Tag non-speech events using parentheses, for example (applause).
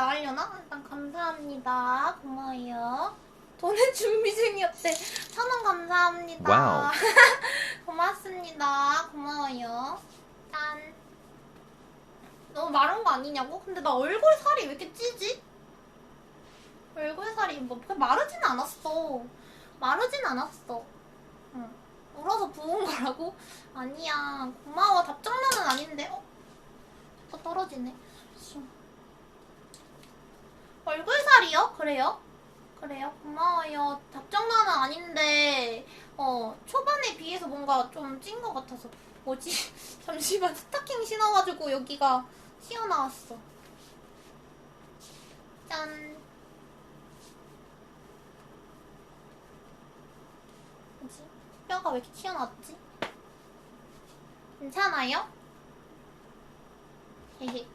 나으려나? 일단 감사합니다. 고마워요. 돈은 (laughs) 준비 중이었대. 천원 감사합니다. 와우. (laughs) 고맙습니다. 고마워요. 짠. 너무 마른 거 아니냐고? 근데 나 얼굴 살이 왜 이렇게 찌지? 얼굴 살이 뭐 마르진 않았어. 마르진 않았어. 응. 울어서 부은 거라고? 아니야. 고마워. 답장난은 아닌데. 어? 또 떨어지네. 씨. 얼굴 살이요? 그래요? 그래요? 고마워요. 답장난은 아닌데, 어, 초반에 비해서 뭔가 좀 찐 것 같아서. 뭐지? (laughs) 잠시만, 스타킹 신어가지고 여기가 튀어나왔어. 짠. 뭐지? 뼈가 왜 이렇게 튀어나왔지? 괜찮아요? 헤헤.